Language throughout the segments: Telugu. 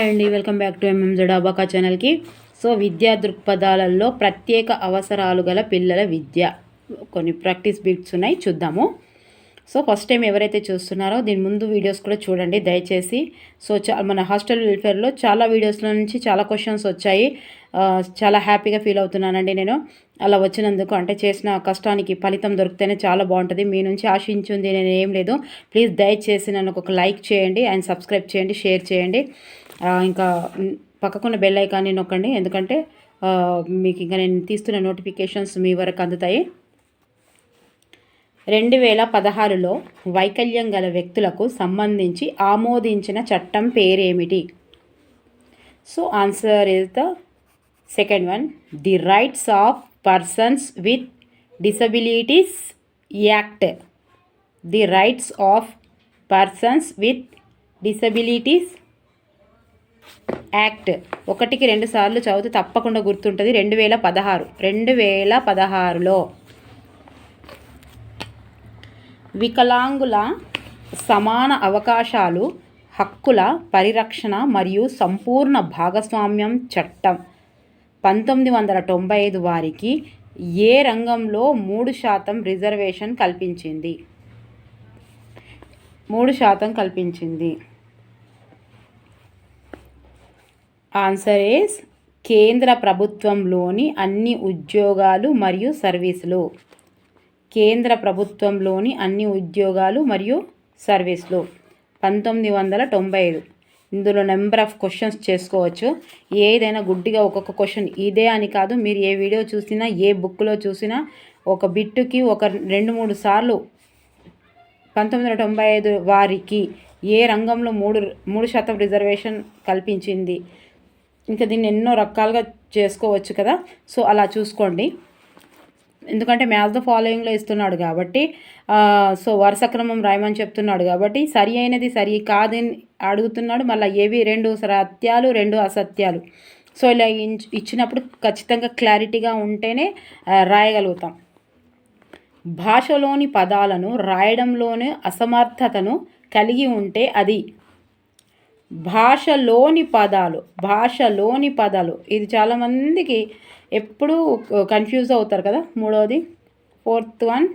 హాయ్ అండి వెల్కమ్ బ్యాక్ టు ఎంఎంజెడ్ అబాకా ఛానల్కి సో విద్యా దృక్పథాలలో ప్రత్యేక అవసరాలు గల పిల్లల విద్య. కొన్ని ప్రాక్టీస్ బిట్స్ ఉన్నాయి చూద్దాము. సో ఫస్ట్ టైం ఎవరైతే చూస్తున్నారో దీని ముందు వీడియోస్ కూడా చూడండి దయచేసి. సో చా మన హాస్టల్ వెల్ఫేర్లో చాలా వీడియోస్లో నుంచి చాలా క్వశ్చన్స్ వచ్చాయి. చాలా హ్యాపీగా ఫీల్ అవుతున్నానండి నేను. అలా వచ్చినందుకు అంటే చేసిన కష్టానికి ఫలితం దొరికితేనే చాలా బాగుంటుంది. మీ నుంచి ఆశించింది నేను ఏం లేదు. ప్లీజ్ దయచేసి నన్ను ఒక లైక్ చేయండి అండ్ సబ్స్క్రైబ్ చేయండి షేర్ చేయండి. ఇంకా పక్కకున్న బెల్ ఐకాన్ని నొక్కండి. ఎందుకంటే మీకు ఇంకా నేను తీస్తున్న నోటిఫికేషన్స్ మీ వరకు అందుతాయి. రెండు వేల పదహారులో వైకల్యం గల వ్యక్తులకు సంబంధించి ఆమోదించిన చట్టం పేరేమిటి? So answer is the second one the rights of persons with disabilities act the rights of persons with disabilities act ఒకటికి రెండు సార్లు చదివితే తప్పకుండా గుర్తుంటుంది. రెండు వేల పదహారు. రెండు వేల పదహారులో వికలాంగుల సమాన అవకాశాలు హక్కుల పరిరక్షణ మరియు సంపూర్ణ భాగస్వామ్యం చట్టం. పంతొమ్మిది వందల తొంభై ఐదు వారికి ఏ రంగంలో మూడు శాతం రిజర్వేషన్ కల్పించింది? మూడు శాతం కల్పించింది. ఆన్సర్ ఏస్ కేంద్ర ప్రభుత్వంలోని అన్ని ఉద్యోగాలు మరియు సర్వీసులు. కేంద్ర ప్రభుత్వంలోని అన్ని ఉద్యోగాలు మరియు సర్వీసులు. పంతొమ్మిది వందల తొంభై ఐదు ఇందులో నెంబర్ ఆఫ్ క్వశ్చన్స్ చేసుకోవచ్చు. ఏదైనా గుడ్డిగా ఒక్కొక్క క్వశ్చన్ ఇదే అని కాదు మీరు ఏ వీడియో చూసినా ఏ బుక్లో చూసినా ఒక బిట్టుకి ఒక రెండు మూడు సార్లు పంతొమ్మిది వందల తొంభై ఐదు వారికి ఏ రంగంలో మూడు మూడు శాతం రిజర్వేషన్ కల్పించింది. ఇంకా దీన్ని ఎన్నో రకాలుగా చేసుకోవచ్చు కదా. సో అలా చూసుకోండి. ఎందుకంటే మ్యాథ్ ద ఫాలోయింగ్లో ఇస్తున్నాడు కాబట్టి సో వరుస క్రమం రాయమని చెప్తున్నాడు కాబట్టి సరి అయినది సరి కాదని అడుగుతున్నాడు మళ్ళీ ఏవి రెండు సత్యాలు రెండు అసత్యాలు. సో ఇలా ఇచ్చినప్పుడు ఖచ్చితంగా క్లారిటీగా ఉంటేనే రాయగలుగుతాం. భాషలోని పదాలను రాయడంలోని అసమర్థతను కలిగి ఉంటే అది భాషలోని పదాలు భాషలోని పదాలు. ఇది చాలామందికి ఎప్పుడు కన్ఫ్యూజ్ అవుతారు కదా? మూడవది ఫోర్త్ వన్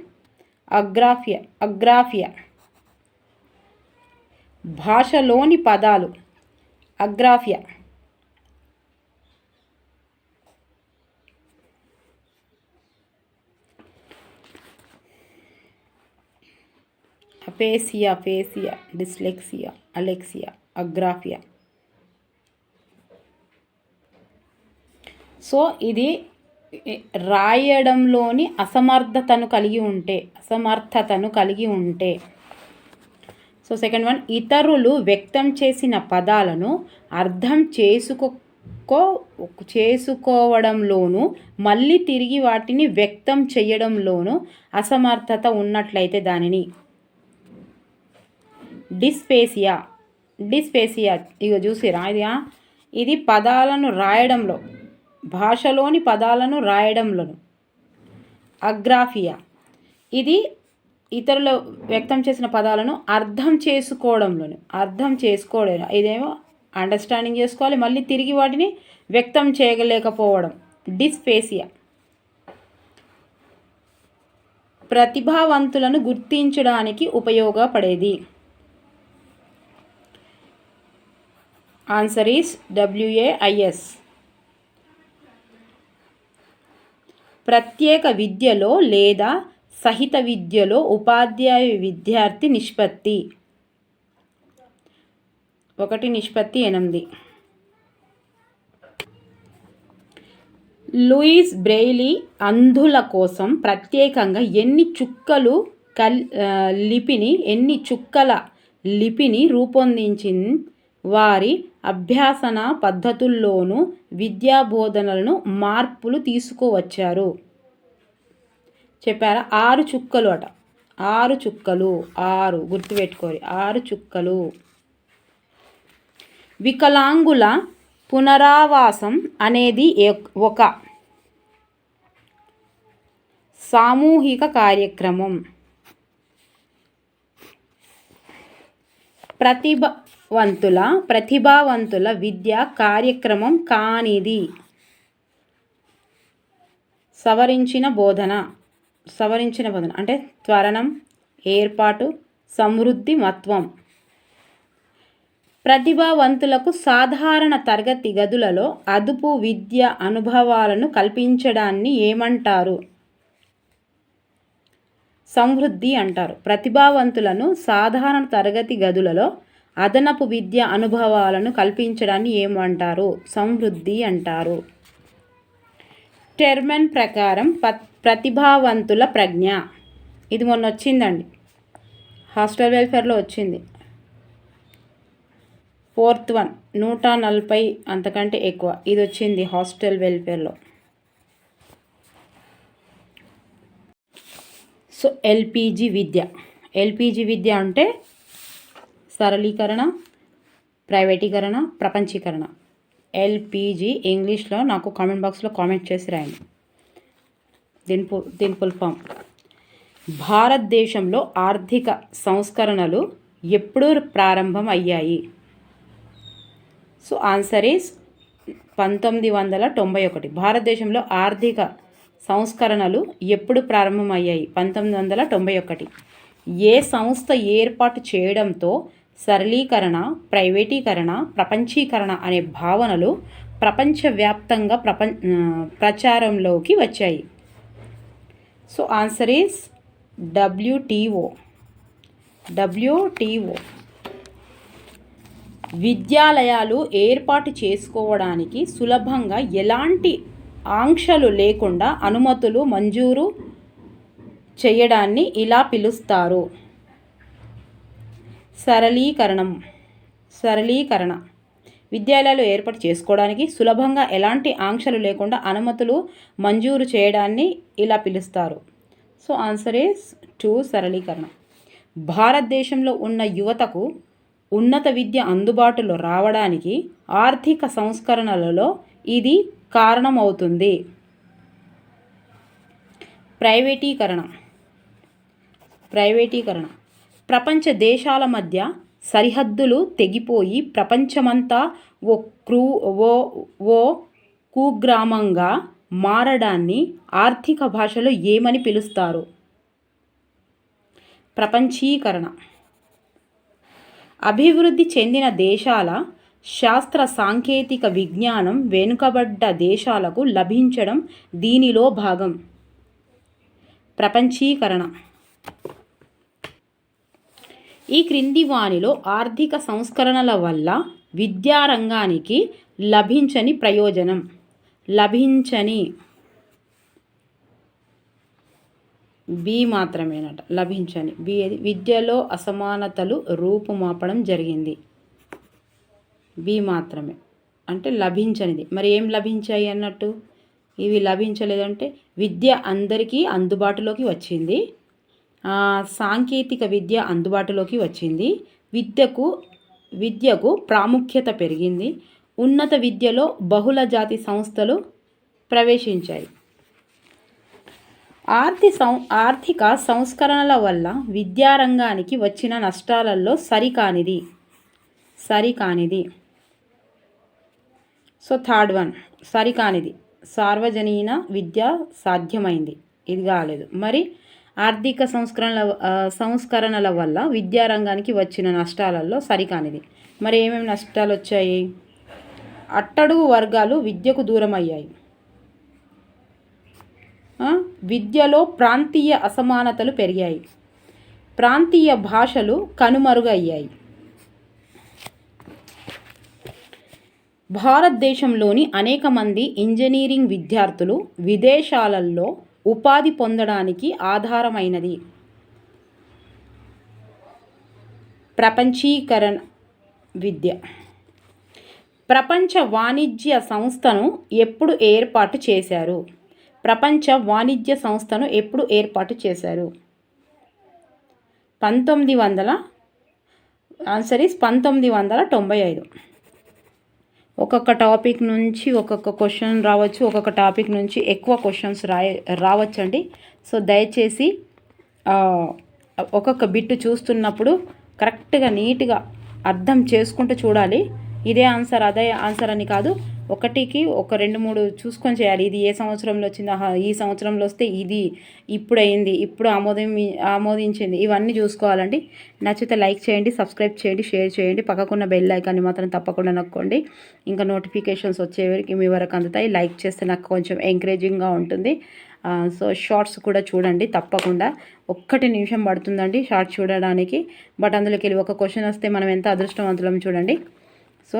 అగ్రాఫియా అగ్రాఫియా భాషలోని పదాలు అగ్రాఫియా అపేసియా ఫేసియా డిస్లెక్సియా అలెక్సియా అగ్రాఫియా సో ఇది రాయడంలోని అసమర్థతను కలిగి ఉంటే అసమర్థతను కలిగి ఉంటే. సో సెకండ్ వన్ ఇతరులు వ్యక్తం చేసిన పదాలను అర్థం చేసుకో చేసుకోవడంలోనూ మళ్ళీ తిరిగి వాటిని వ్యక్తం చేయడంలోనూ అసమర్థత ఉన్నట్లయితే దానిని డిస్పేసియా డిస్పేసియా ఇగో చూసిరా ఇది ఇది పదాలను రాయడంలో భాషలోని పదాలను రాయడంలోను. అగ్రాఫియా. ఇది ఇతరులు వ్యక్తం చేసిన పదాలను అర్థం చేసుకోవడంలోను. అర్థం చేసుకోవడం ఇదేమో అండర్స్టాండింగ్ చేసుకోవాలి. మళ్ళీ తిరిగి వాటిని వ్యక్తం చేయలేకపోవడం. డిస్పేసియా ప్రతిభావంతులను గుర్తించడానికి ఉపయోగపడేది. ఆన్సర్ ఈస్ డబ్ల్యూఏఐఎస్ ప్రత్యేక విద్యలో లేదా సహిత విద్యలో ఉపాధ్యాయ విద్యార్థి నిష్పత్తి. ఒకటి నిష్పత్తి ఎనిమిది. లూయిస్ బ్రెయిలీ అంధుల కోసం ప్రత్యేకంగా ఎన్ని చుక్కలు కల్ లిపిని ఎన్ని చుక్కల లిపిని రూపొందించి వారి అభ్యాసన పద్ధతుల్లోనూ విద్యా బోధనలను మార్పులు తీసుకువచ్చారు. చెప్పారా? ఆరు చుక్కలు అట. ఆరు చుక్కలు. ఆరు. గుర్తుపెట్టుకోరి. ఆరు చుక్కలు. వికలాంగుల పునరావాసం అనేది ఒక సామూహిక కార్యక్రమం. ప్రతిభ వంతుల ప్రతిభావంతుల విద్య కార్యక్రమం కానిది. సవరించిన బోధన సవరించిన బోధన అంటే త్వరణం ఏర్పాటు సమృద్ధి మత్వం. ప్రతిభావంతులకు సాధారణ తరగతి గదులలో అదుపు విద్య అనుభవాలను కల్పించడాన్ని ఏమంటారు? సమృద్ధి అంటారు. ప్రతిభావంతులను సాధారణ తరగతి గదులలో అదనపు విద్య అనుభవాలను కల్పించడాన్ని ఏమంటారు? సమృద్ధి అంటారు. టెర్మన్ ప్రకారం ప్రతిభావంతుల ప్రజ్ఞ. ఇది మొన్న వచ్చిందండి. హాస్టల్ వెల్ఫేర్లో వచ్చింది. ఫోర్త్ వన్ నూట నలభై అంతకంటే ఎక్కువ. ఇది వచ్చింది హాస్టల్ వెల్ఫేర్లో. సో ఎల్పిజి విద్య. ఎల్పిజి విద్య అంటే సరళీకరణ ప్రైవేటీకరణ ప్రపంచీకరణ. ఎల్పిజి ఇంగ్లీష్లో నాకు కామెంట్ బాక్స్లో కామెంట్ చేసి రాయండి. దీని దీని ఫుల్ ఫామ్. భారతదేశంలో ఆర్థిక సంస్కరణలు ఎప్పుడు ప్రారంభం అయ్యాయి సో ఆన్సర్ ఈస్ పంతొమ్మిది వందల తొంభై ఒకటి. భారతదేశంలో ఆర్థిక సంస్కరణలు ఎప్పుడు ప్రారంభమయ్యాయి? పంతొమ్మిది వందల తొంభై ఒకటి. ఏ సంస్థ ఏర్పాటు చేయడంతో సరళీకరణ ప్రైవేటీకరణ ప్రపంచీకరణ అనే భావనలు ప్రపంచవ్యాప్తంగా ప్రపంచ ప్రచారంలోకి వచ్చాయి. So answer is WTO WTO విద్యాలయాలు ఏర్పాటు చేసుకోవడానికి సులభంగా ఎలాంటి ఆంక్షలు లేకుండా అనుమతులు మంజూరు చేయడాన్ని ఇలా పిలుస్తారు. సరళీకరణం. సరళీకరణ. విద్యాలయాలు ఏర్పాటు చేసుకోవడానికి సులభంగా ఎలాంటి ఆంక్షలు లేకుండా అనుమతులు మంజూరు చేయడాన్ని ఇలా పిలుస్తారు. సో ఆన్సర్ ఈస్ టూ సరళీకరణ. భారతదేశంలో ఉన్న యువతకు ఉన్నత విద్య అందుబాటులో రావడానికి ఆర్థిక సంస్కరణలలో ఇది కారణమవుతుంది. ప్రైవేటీకరణ. ప్రైవేటీకరణ. ప్రపంచ దేశాల మధ్య సరిహద్దులు తెగిపోయి ప్రపంచమంతా ఓ క్రూ ఓ ఓ కుగ్రామంగా మారడాన్ని ఆర్థిక భాషలో ఏమని పిలుస్తారు? ప్రపంచీకరణ. అభివృద్ధి చెందిన దేశాల శాస్త్ర సాంకేతిక విజ్ఞానం వెనుకబడ్డ దేశాలకు లభించడం దీనిలో భాగం. ప్రపంచీకరణ. ఈ క్రింది వానిలో ఆర్థిక సంస్కరణల వల్ల విద్యారంగానికి లభించని ప్రయోజనం. లభించని బి మాత్రమేనట. లభించని. బి విద్యలో అసమానతలు రూపుమాపడం జరిగింది. బి మాత్రమే. అంటే లభించనిది. మరి ఏం లభించాయి అన్నట్టు? ఇవి లభించలేదంటే విద్య అందరికీ అందుబాటులోకి వచ్చింది. సాంకేతిక విద్య అందుబాటులోకి వచ్చింది. విద్యకు విద్యకు ప్రాముఖ్యత పెరిగింది. ఉన్నత విద్యలో బహుళ జాతి సంస్థలు ప్రవేశించాయి. ఆర్థి సం ఆర్థిక సంస్కరణల వల్ల విద్యారంగానికి వచ్చిన నష్టాలలో సరికానిది. సరికానిది. So third one. సరికానిది. సార్వజనీన విద్య సాధ్యమైంది. ఇది కాలేదు. మరి ఆర్థిక సంస్కరణల సంస్కరణల వల్ల విద్యారంగానికి వచ్చిన నష్టాలలో సరికానిది. మరి ఏమేమి నష్టాలు వచ్చాయి? అట్టడుగు వర్గాలు విద్యకు దూరం అయ్యాయి విద్యలో ప్రాంతీయ అసమానతలు పెరిగాయి. ప్రాంతీయ భాషలు కనుమరుగయ్యాయి. భారతదేశంలోని అనేక మంది ఇంజనీరింగ్ విద్యార్థులు విదేశాలలో ఉపాధి పొందడానికి ఆధారమైనది. ప్రపంచీకరణ విద్య. ప్రపంచ వాణిజ్య సంస్థను ఎప్పుడు ఏర్పాటు చేశారు? ప్రపంచ వాణిజ్య సంస్థను ఎప్పుడు ఏర్పాటు చేశారు? పంతొమ్మిది వందల ఆన్సర్ ఇస్ పంతొమ్మిది వందల తొంభై ఐదు. ఒక్కొక్క టాపిక్ నుంచి ఒక్కొక్క క్వశ్చన్ రావచ్చు ఒక్కొక్క టాపిక్ నుంచి ఎక్కువ క్వశ్చన్స్ రాయ రావచ్చండి. సో దయచేసి ఒక్కొక్క బిట్టు చూస్తున్నప్పుడు కరెక్ట్గా నీట్గా అర్థం చేసుకుంటూ చూడాలి. ఇదే ఆన్సర్ అదే ఆన్సర్ అని కాదు. ఒకటికి ఒక రెండు మూడు చూసుకొని చేయాలి. ఇది ఏ సంవత్సరంలో వచ్చింది? ఆహా ఈ సంవత్సరంలో వస్తే ఇది ఇప్పుడు అయింది ఇప్పుడు ఆమోదం ఆమోదించింది. ఇవన్నీ చూసుకోవాలండి. నచ్చితే లైక్ చేయండి సబ్స్క్రైబ్ చేయండి షేర్ చేయండి. పక్కకున్న బెల్ ఐకాన్ని మాత్రం తప్పకుండా నొక్కండి. ఇంకా నోటిఫికేషన్స్ వచ్చేవరకు మీ వరకు అందుతాయి. లైక్ చేస్తే నాకు కొంచెం ఎంకరేజింగ్గా ఉంటుంది. సో షార్ట్స్ కూడా చూడండి తప్పకుండా. ఒక్కటి నిమిషం పడుతుందండి షార్ట్స్ చూడడానికి. బట్ అందులోకి వెళ్ళి ఒక క్వశ్చన్ వస్తే మనం ఎంత అదృష్టవంతులం చూడండి. So